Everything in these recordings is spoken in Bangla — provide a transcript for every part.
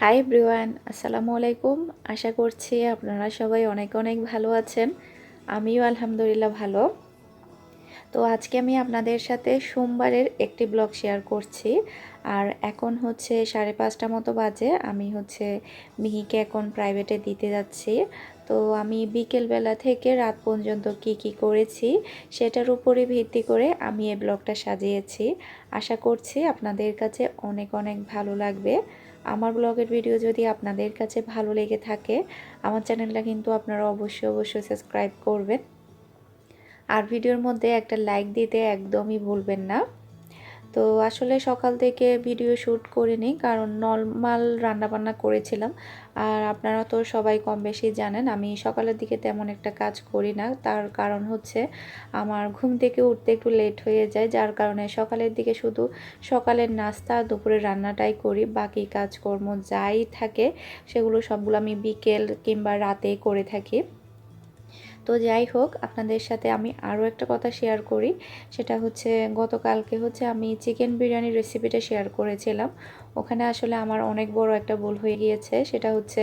হাই ব্রিওয়ান আসসালামু আলাইকুম। আশা করছি আপনারা সবাই অনেক অনেক ভালো আছেন। আমিও আলহামদুলিল্লাহ ভালো। তো আজকে আমি আপনাদের সাথে সোমবারের একটি ব্লগ শেয়ার করছি। আর এখন হচ্ছে সাড়ে পাঁচটা মতো বাজে। আমি হচ্ছে মিহিকে এখন প্রাইভেটে দিতে যাচ্ছি। তো আমি বিকেলবেলা থেকে রাত পর্যন্ত কি কি করেছি সেটার উপরে ভিত্তি করে আমি এই ব্লগটা সাজিয়েছি। আশা করছি আপনাদের কাছে অনেক অনেক ভালো লাগবে। আমার ব্লগের ভিডিও যদি আপনাদের কাছে ভালো লেগে থাকে, আমার চ্যানেলটা কিন্তু আপনারা অবশ্যই অবশ্যই সাবস্ক্রাইব করবেন। আর ভিডিওর মধ্যে একটা লাইক দিতে একদমই ভুলবেন না। তো আসলে সকাল থেকে ভিডিও শ্যুট করিনি, কারণ নর্মাল রান্নাবান্না করেছিলাম। আর আপনারা তো সবাই কম বেশি জানেন, আমি সকালের দিকে তেমন একটা কাজ করি না। তার কারণ হচ্ছে আমার ঘুম থেকে উঠতে একটু লেট হয়ে যায়, যার কারণে সকালের দিকে শুধু সকালের নাস্তা দুপুরে রান্নাটাই করি। বাকি কাজকর্ম যাই থাকে, সেগুলো সবগুলো আমি বিকেল কিংবা রাতে করে থাকি। তো যাই হোক, আপনাদের সাথে আমি আরও একটা কথা শেয়ার করি। সেটা হচ্ছে, গতকালকে হচ্ছে আমি চিকেন বিরিয়ানির রেসিপিটা শেয়ার করেছিলাম। ওখানে আসলে আমার অনেক বড় একটা ভুল হয়ে গিয়েছে। সেটা হচ্ছে,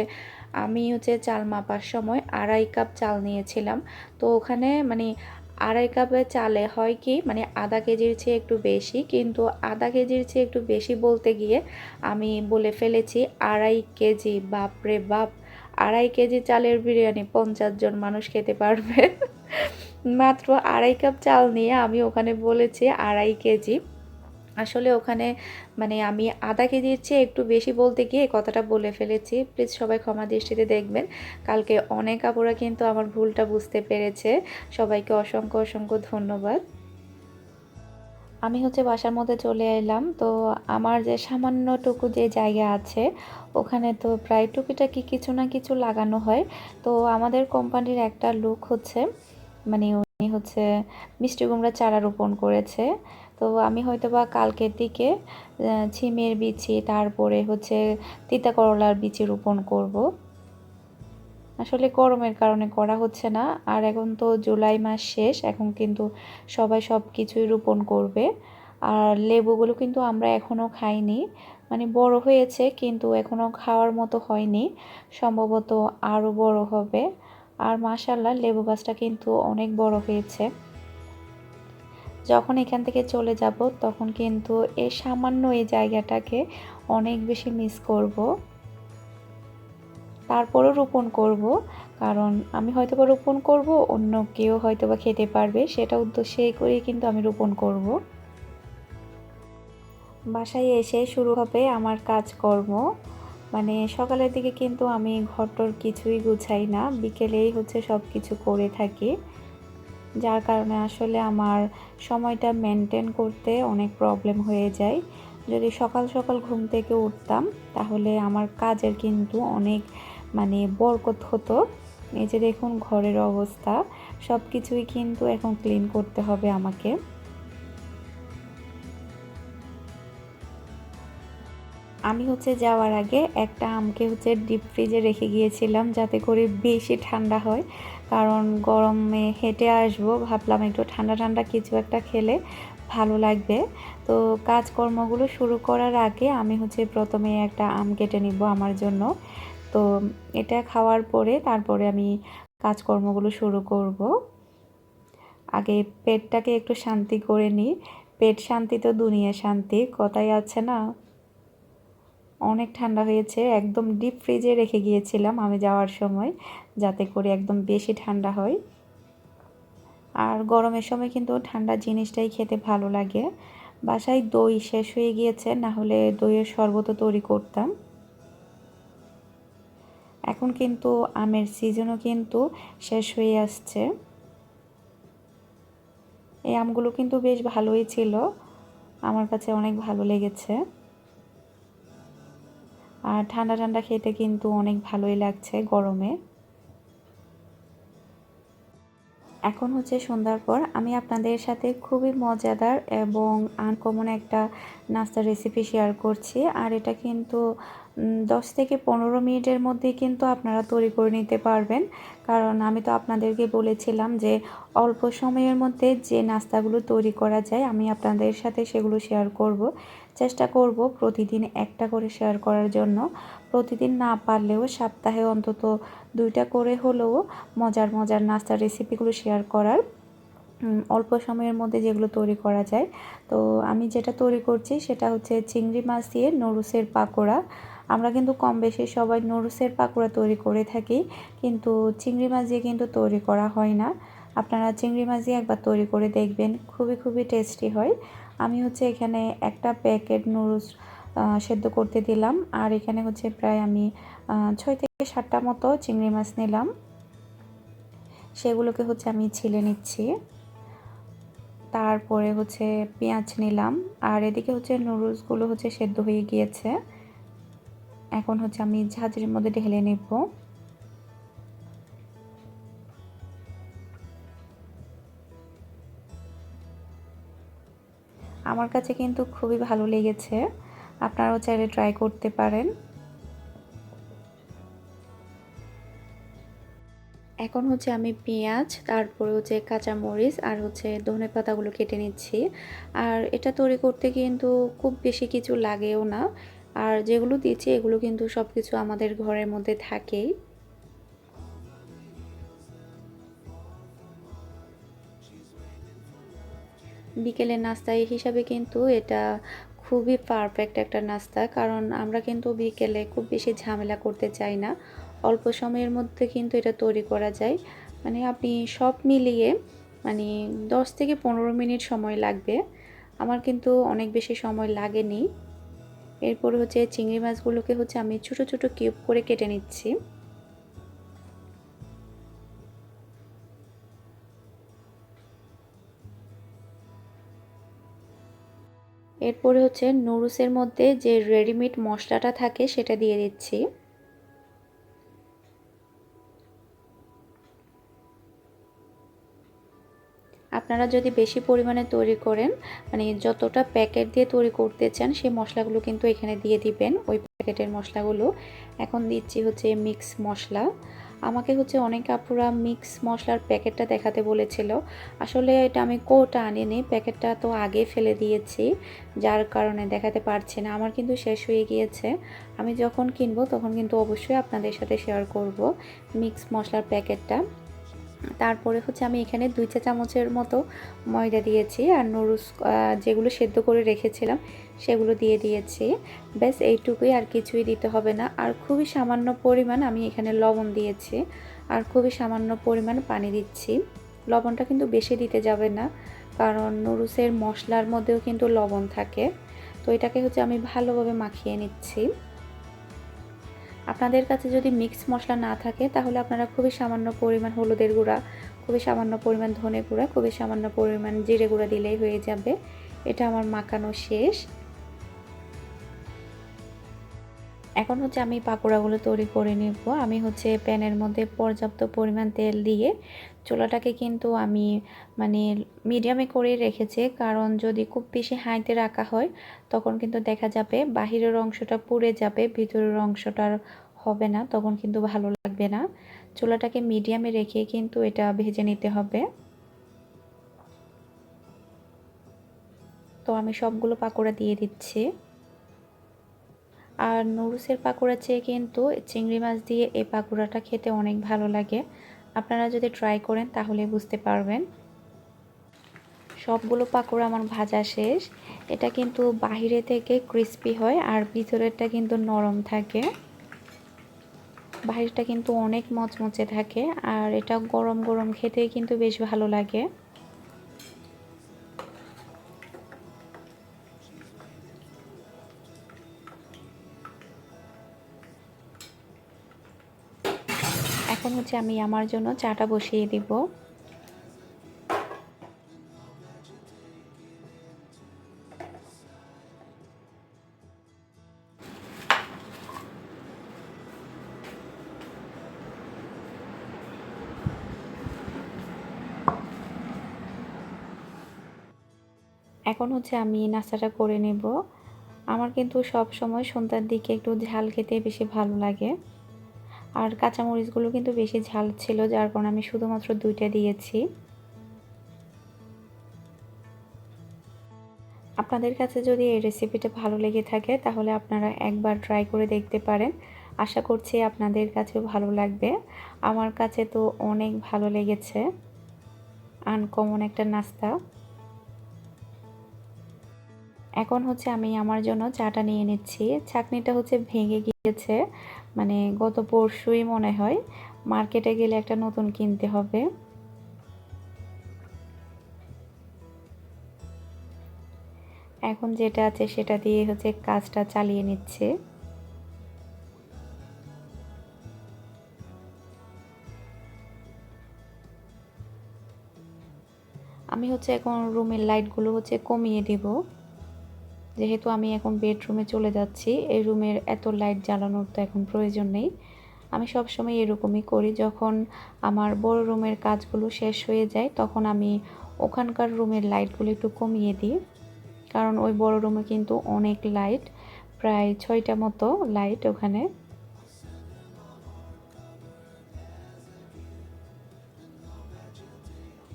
আমি হচ্ছে চাল মাপার সময় আড়াই কাপ চাল নিয়েছিলাম। তো ওখানে মানে আড়াই কাপে চালে হয় কি মানে আধা কেজির চেয়ে একটু বেশি, কিন্তু আধা কেজির চেয়ে একটু বেশি বলতে গিয়ে আমি বলে ফেলেছি, আড়াই কেজি, বাপরে বাপ! আড়াই কেজি চালের বিরিয়ানি পঞ্চাশ জন মানুষ খেতে পারবে। মাত্র আড়াই কাপ চাল নিয়ে আমি ওখানে বলেছি আড়াই কেজি। আসলে ওখানে মানে আমি আধা কেজির চেয়ে একটু বেশি বলতে গিয়ে কথাটা বলে ফেলেছি। প্লিজ সবাই ক্ষমা দৃষ্টিতে দেখবেন। কালকে অনেক আপুরা কিন্তু আমার ভুলটা বুঝতে পেরেছে। সবাইকে অসংখ্য অসংখ্য ধন্যবাদ। আমি হচ্ছে বাসার মধ্যে চলে এলাম। তো আমার যে সামান্যটুকু যে জায়গা আছে, ওখানে তো প্রায় টুকিটাকি কিছু না কিছু লাগানো হয়। তো আমাদের কোম্পানির একটা লোক হচ্ছে মানে উনি হচ্ছে মিষ্টি কুমড়া চারা রোপণ করেছে। তো আমি হয়তো বা কালকের দিকে ছিমের বিচি, তারপরে হচ্ছে তিতা করলার বিচি রোপণ করব। আসলে গরমের কারণে করা হচ্ছে না। আর এখন তো জুলাই মাস শেষ, এখন কিন্তু সবাই সব কিছুই রোপণ করবে। আর লেবুগুলো কিন্তু আমরা এখনও খাইনি। মানে বড় হয়েছে, কিন্তু এখনও খাওয়ার মতো হয়নি। সম্ভবত আরও বড় হবে। আর মাশাল্লাহ লেবু গাছটা কিন্তু অনেক বড় হয়েছে। যখন এখান থেকে চলে যাব, তখন কিন্তু এই সামান্য এই জায়গাটাকে অনেক বেশি মিস করব। তারপরও রোপণ করব, কারণ আমি হয়তো বা রোপণ করব, অন্য কেউ হয়তো বা খেতে পারবে, সেটা উদ্দেশ্যে করেই কিন্তু আমি রোপণ করব। বাসায় এসে শুরু হবে আমার কাজকর্ম। মানে সকালের দিকে কিন্তু আমি ঘরটর কিছুই গুছাই না, বিকেলেই হচ্ছে সব কিছু করে থাকি। যার কারণে আসলে আমার সময়টা মেনটেন করতে অনেক প্রবলেম হয়ে যায়। যদি সকাল সকাল ঘুম থেকে উঠতাম, তাহলে আমার কাজের কিন্তু অনেক মানে বরকত হতো। এই যে দেখুন ঘরের অবস্থা সব কিছুই কিন্তু এখন ক্লিন করতে হবে আমাকে। আমি হচ্ছে যাওয়ার আগে একটা আমকে হচ্ছে ডিপ ফ্রিজে রেখে গিয়েছিলাম যাতে করে বেশি ঠান্ডা হয়। কারণ গরমে হেঁটে আসব, ভাবলাম একটু ঠান্ডা ঠান্ডা কিছু একটা খেলে ভালো লাগবে। তো কাজকর্মগুলো শুরু করার আগে আমি হচ্ছে প্রথমে একটা আম কেটে নিব আমার জন্য। তো এটা খাওয়ার পরে তারপরে আমি কাজকর্মগুলো শুরু করব। আগে পেটটাকে একটু শান্তি করে নিই। পেট শান্তি তো দুনিয়া শান্তি, কথাই আছে না? অনেক ঠান্ডা হয়েছে, একদম ডিপ ফ্রিজে রেখে গিয়েছিলাম আমি যাওয়ার সময়, যাতে করে একদম বেশি ঠান্ডা হয়। আর গরমের সময় কিন্তু ঠান্ডা জিনিসটাই খেতে ভালো লাগে। বাসায় দই শেষ হয়ে গিয়েছে, না হলে দইয়ের শরবত তৈরি করতাম। এখন কিন্তু আমের সিজনও কিন্তু শেষ হয়ে আসছে। এই আমগুলো কিন্তু বেশ ভালোই ছিল। আমার কাছে অনেক ভালো লেগেছে। আর ঠান্ডা ঠান্ডা খেতে কিন্তু অনেক ভালোই লাগছে গরমে। এখন হচ্ছে সন্ধ্যার পর। আমি আপনাদের সাথে খুবই মজাদার এবং আনকমন একটা নাস্তার রেসিপি শেয়ার করছি। আর এটা কিন্তু দশ থেকে পনেরো মিনিটের মধ্যে কিন্তু আপনারা তৈরি করে নিতে পারবেন। কারণ আমি তো আপনাদেরকে বলেছিলাম যে অল্প সময়ের মধ্যে যে নাস্তাগুলো তৈরি করা যায়, আমি আপনাদের সাথে সেগুলো শেয়ার করব। চেষ্টা করব প্রতিদিন একটা করে শেয়ার করার জন্য। প্রতিদিন না পারলেও সপ্তাহে অন্তত দুইটা করে হলেও মজার মজার নাস্তার রেসিপিগুলো শেয়ার করার অল্প সময়ের মধ্যে যেগুলো তৈরি করা যায়। তো আমি যেটা তৈরি করছি সেটা হচ্ছে চিংড়ি মাছ দিয়ে নরুসের পাকোড়া। আমরা কিন্তু কম বেশি সবাই নরুসের পাকোড়া তৈরি করে থাকি, কিন্তু চিংড়ি মাছ দিয়ে কিন্তু তৈরি করা হয় না। আপনারা চিংড়ি মাছ দিয়ে একবার তৈরি করে দেখবেন, খুবই খুবই টেস্টি হয়। আমি হচ্ছে এখানে একটা প্যাকেট নুডলস সেদ্ধ করতে দিলাম, আর এখানে হচ্ছে প্রায় আমি ছয় থেকে সাতটা মতো চিংড়ি মাছ নিলাম। সেগুলোকে হচ্ছে আমি ছিলে নিচ্ছি। তারপরে হচ্ছে পেঁয়াজ নিলাম, আর এদিকে হচ্ছে নুডলসগুলো হচ্ছে সেদ্ধ হয়ে গিয়েছে। এখন হচ্ছে আমি ঝাঁঝরির মধ্যে ঢেলে নেব। আমার কাছে কিন্তু খুবই ভালো লেগেছে। আপনারাও চাইলে ট্রাই করতে পারেন। এখন হচ্ছে আমি পেঁয়াজ, তারপরে হচ্ছে কাঁচামরিচ আর হচ্ছে ধনে পাতাগুলো কেটে নিচ্ছি। আর এটা তৈরি করতে কিন্তু খুব বেশি কিছু লাগেও না। আর যেগুলো দিয়েছি এগুলো কিন্তু সব কিছু আমাদের ঘরের মধ্যে থাকেই। বিকেলের নাস্তা হিসাবে কিন্তু এটা খুবই পারফেক্ট একটা নাস্তা, কারণ আমরা কিন্তু বিকেলে খুব বেশি ঝামেলা করতে চাই না। অল্প সময়ের মধ্যে কিন্তু এটা তৈরি করা যায়। মানে আপনি সব মিলিয়ে মানে দশ থেকে পনেরো মিনিট সময় লাগবে। আমার কিন্তু অনেক বেশি সময় লাগেনি। এরপরে হচ্ছে চিংড়ি মাছগুলোকে হচ্ছে আমি ছোট ছোট কিউব করে কেটে নিচ্ছি। এরপরে হচ্ছে নুরুসের মধ্যে যে রেডিমেড মশলাটা থাকে সেটা দিয়ে দিচ্ছি। আপনারা যদি বেশি পরিমাণে তৈরি করেন মানে যতটা প্যাকেট দিয়ে তৈরি করতে চান, সেই মশলাগুলো কিন্তু এখানে দিয়ে দিবেন। ওই প্যাকেটের মশলাগুলো। এখন দিচ্ছি হচ্ছে মিক্স মশলা। আমাকে হচ্ছে অনেক আপুরা মিক্স মশলার প্যাকেটটা দেখাতে বলেছিল। আসলে এটা আমি কোটা আনিনি, প্যাকেটটা তো আগে ফেলে দিয়েছি, যার কারণে দেখাতে পারছি না। আমার কিন্তু শেষ হয়ে গিয়েছে। আমি যখন কিনবো, তখন কিন্তু অবশ্যই আপনাদের সাথে শেয়ার করব মিক্স মশলার প্যাকেটটা। তারপরে হচ্ছে আমি এখানে দুই চা চামচের মতো ময়দা দিয়েছি আর নুডলস যেগুলো সেদ্ধ করে রেখেছিলাম সেগুলো দিয়ে দিয়েছি। ব্যাস, এইটুকুই আর কিছুই দিতে হবে না। আর খুবই সামান্য পরিমাণ আমি এখানে লবণ দিয়েছি। আর খুবই সামান্য পরিমাণ পানি দিচ্ছি। লবণটা কিন্তু বেশি দিতে যাবে না, কারণ নুডলসের মশলার মধ্যেও কিন্তু লবণ থাকে। তো এটাকে হচ্ছে আমি ভালোভাবে মাখিয়ে নিচ্ছি। আপনাদের কাছে যদি মিক্স মশলা না থাকে, তাহলে আপনারা খুবই সামান্য পরিমাণ হলুদের গুঁড়া, খুবই সামান্য পরিমাণ ধনে গুঁড়া, খুবই সামান্য পরিমাণ জিরে গুঁড়া দিলেই হয়ে যাবে। এটা আমার মাখানো শেষ। এখন হচ্ছে আমি পাকোড়াগুলো তৈরি করে নেব। আমি হচ্ছে প্যানের মধ্যে পর্যাপ্ত পরিমাণ তেল দিয়ে চুলাটাকে কিন্তু আমি মানে মিডিয়ামে করে রেখেছি। কারণ যদি খুব বেশি হাইতে রাখা হয়, তখন কিন্তু দেখা যাবে বাহিরের অংশটা পুড়ে যাবে, ভিতরের অংশটার হবে না, তখন কিন্তু ভালো লাগবে না। চুলাটাকে মিডিয়ামে রেখে কিন্তু এটা ভেজে নিতে হবে। তো আমি সবগুলো পাকোড়া দিয়ে দিচ্ছি। আর নুডলসের পাকোড়া চেয়ে কিন্তু চিংড়ি মাছ দিয়ে এই পাকোড়াটা খেতে অনেক ভালো লাগে। আপনারা যদি ট্রাই করেন তাহলে বুঝতে পারবেন। সবগুলো পাকোড়া আমার ভাজা শেষ। এটা কিন্তু বাহিরে থেকে ক্রিস্পি হয় আর ভিতরেরটা কিন্তু নরম থাকে। বাহিরটা কিন্তু অনেক মচমচে থাকে আর এটা গরম গরম খেতেই কিন্তু বেশ ভালো লাগে। এখন হচ্ছে আমি আমার জন্য চাটা বসিয়ে দিব। এখন হচ্ছে আমি নাস্তাটা করে নেব। আমার কিন্তু সব সময় সন্ধ্যার দিকে একটু ঝাল খেতে বেশি ভালো লাগে। আর কাঁচামরিচগুলো কিন্তু বেশি ঝাল ছিল, যার কারণে আমি শুধুমাত্র দুইটা দিয়েছি। আপনাদের কাছে যদি এই রেসিপিটা ভালো লেগে থাকে, তাহলে আপনারা একবার ট্রাই করে দেখতে পারেন। আশা করছি আপনাদের কাছেও ভালো লাগবে। আমার কাছে তো অনেক ভালো লেগেছে। আনকমন একটা নাস্তা। এখন হচ্ছে আমি আমার জন্য চাটা নিয়ে নিচ্ছি। চাকনিটা হচ্ছে ভেঙে গিয়েছে। মানে গত পরশুই মনে হয় মার্কেটে গেলে একটা নতুন কিনতে হবে। এখন যেটা আছে সেটা দিয়ে হচ্ছে কাজটা চালিয়ে নিচ্ছে। আমি হচ্ছে এখন রুমের লাইটগুলো হচ্ছে কমিয়ে দিব। যেহেতু আমি এখন বেডরুমে চলে যাচ্ছি, এই রুমের এত লাইট জ্বালানোর তো এখন প্রয়োজন নেই। আমি সবসময় এরকমই করি, যখন আমার বড় রুমের কাজগুলো শেষ হয়ে যায়, তখন আমি ওখানকার রুমের লাইটগুলো একটু কমিয়ে দিই। কারণ ওই বড় রুমে কিন্তু অনেক লাইট প্রায় ছয়টা মতো লাইট ওখানে।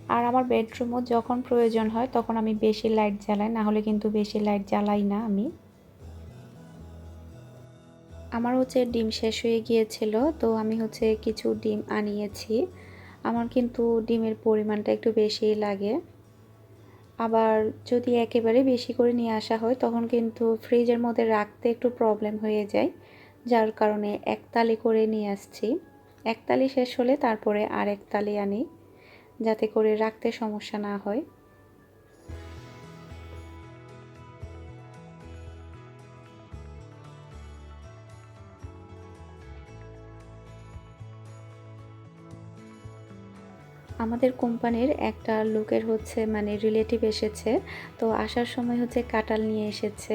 আর আমার বেডরুমও যখন প্রয়োজন হয় তখন আমি বেশি লাইট জ্বালাই, না হলে কিন্তু বেশি লাইট জ্বালাই না আমি। আমার হচ্ছে ডিম শেষ হয়ে গিয়েছিল, তো আমি হচ্ছে কিছু ডিম আনিয়েছি। আমার কিন্তু ডিমের পরিমাণটা একটু বেশিই লাগে। আবার যদি একেবারে বেশি করে নিয়ে আসা হয় তখন কিন্তু ফ্রিজের মধ্যে রাখতে একটু প্রবলেম হয়ে যায়, যার কারণে একতালি করে নিয়ে আসছি। একতালি শেষ হলে তারপরে আর একতালি আনি। যাতে করে রাখতে সমস্যা না হয়। আমাদের কোম্পানির একটা লোকের হচ্ছে মানে রিলেটিভ এসেছে, তো আসার সময় হচ্ছে কাটাল নিয়ে এসেছে।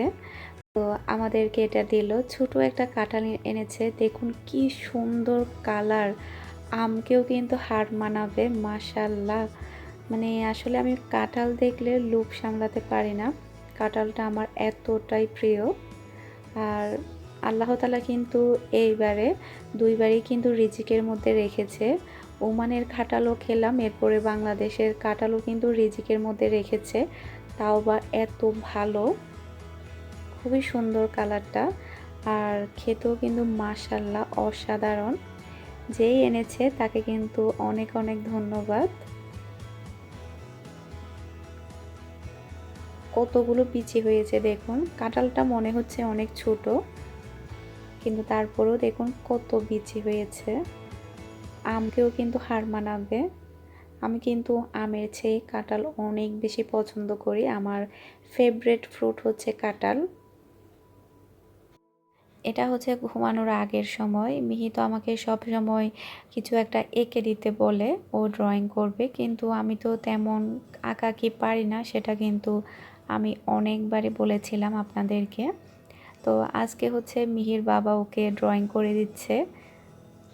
তো আমাদেরকে এটা দিল, ছোট একটা কাটাল এনেছে দেখুন কি সুন্দর কালার। আমকেও কিন্তু হার মানাবে মাশাল্লাহ মানে আসলে আমি কাঁঠাল দেখলে লুপ সামলাতে পারি না। কাঁঠালটা আমার এতটাই প্রিয়। আর আল্লাহ তালা কিন্তু এইবারে, দুইবারই কিন্তু রিজিকের মধ্যে রেখেছে। ওমানের কাঁঠালও খেলাম, এরপরে বাংলাদেশের কাঁঠালও কিন্তু রিজিকের মধ্যে রেখেছে। তাও বা এত ভালো। খুবই সুন্দর কালারটা। আর খেতেও কিন্তু মাশাল্লাহ অসাধারণ। যেই এনেছে তাকে কিন্তু অনেক অনেক ধন্যবাদ। কতগুলো বিচি হয়েছে দেখুন, কাঁঠালটা মনে হচ্ছে অনেক ছোট, কিন্তু তারপরেও দেখুন কত বিচি হয়েছে। আমকেও কিন্তু হার মানাবে। আমি কিন্তু আমের চেয়ে কাঁঠাল অনেক বেশি পছন্দ করি। আমার ফেভারেট ফ্রুট হচ্ছে কাঁঠাল। এটা হচ্ছে ঘুমানোর আগের সময়। মিহি তো আমাকে সব সময় কিছু একটা এঁকে দিতে বলে, ও ড্রয়িং করবে। কিন্তু আমি তো তেমন আঁকা কি পারি না, সেটা কিন্তু আমি অনেকবারই বলেছিলাম আপনাদেরকে। তো আজকে হচ্ছে মিহির বাবা ওকে ড্রয়িং করে দিচ্ছে,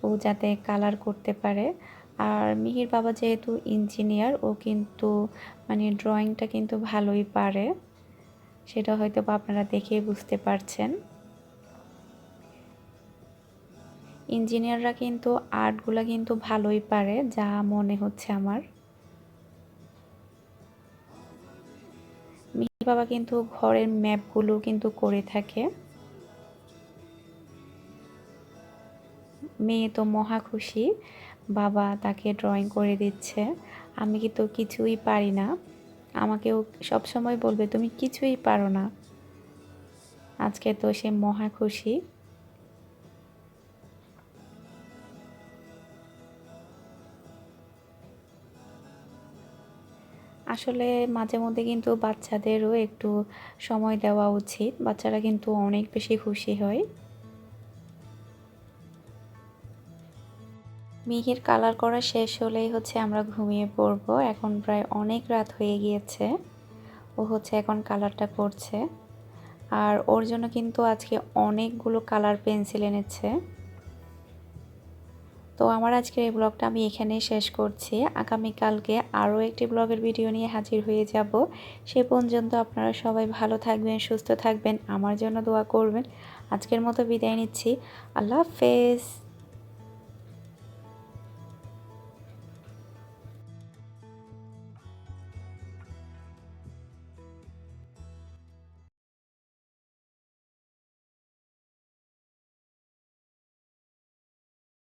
ও যাতে কালার করতে পারে। আর মিহির বাবা যেহেতু ইঞ্জিনিয়ার ও কিন্তু মানে ড্রয়িংটা কিন্তু ভালোই পারে। সেটা হয়তো আপনারা দেখেই বুঝতে পারছেন। ইঞ্জিনিয়াররা কিন্তু আর্টগুলো কিন্তু ভালোই পারে, যা মনে হচ্ছে আমার। মিহি বাবা কিন্তু ঘরের ম্যাপগুলো কিন্তু করে থাকে। মেয়ে তো মহা খুশি, বাবা তাকে ড্রয়িং করে দিচ্ছে। আমি কিন্তু কিছুই পারি না। আমাকেও সবসময় বলবে, তুমি কিছুই পারো না। আজকে তো সে মহা খুশি। আসলে মাঝে মধ্যে কিন্তু বাচ্চাদেরও একটু সময় দেওয়া উচিত। বাচ্চারা কিন্তু অনেক বেশি খুশি হয়। মিহির কালার করা শেষ হলেই হচ্ছে আমরা ঘুমিয়ে পড়ব। এখন প্রায় অনেক রাত হয়ে গিয়েছে। ও হচ্ছে এখন কালারটা করছে আর ওর জন্য কিন্তু আজকে অনেকগুলো কালার পেন্সিল এনেছে। তো আমার আজকের এই ব্লগটা আমি এখানেই শেষ করছি। আগামীকালকে আরও একটি ব্লগের ভিডিও নিয়ে হাজির হয়ে যাব। সে পর্যন্ত আপনারা সবাই ভালো থাকবেন, সুস্থ থাকবেন। আমার জন্য দোয়া করবেন। আজকের মতো বিদায় নিচ্ছি। আল্লাহ হাফেজ।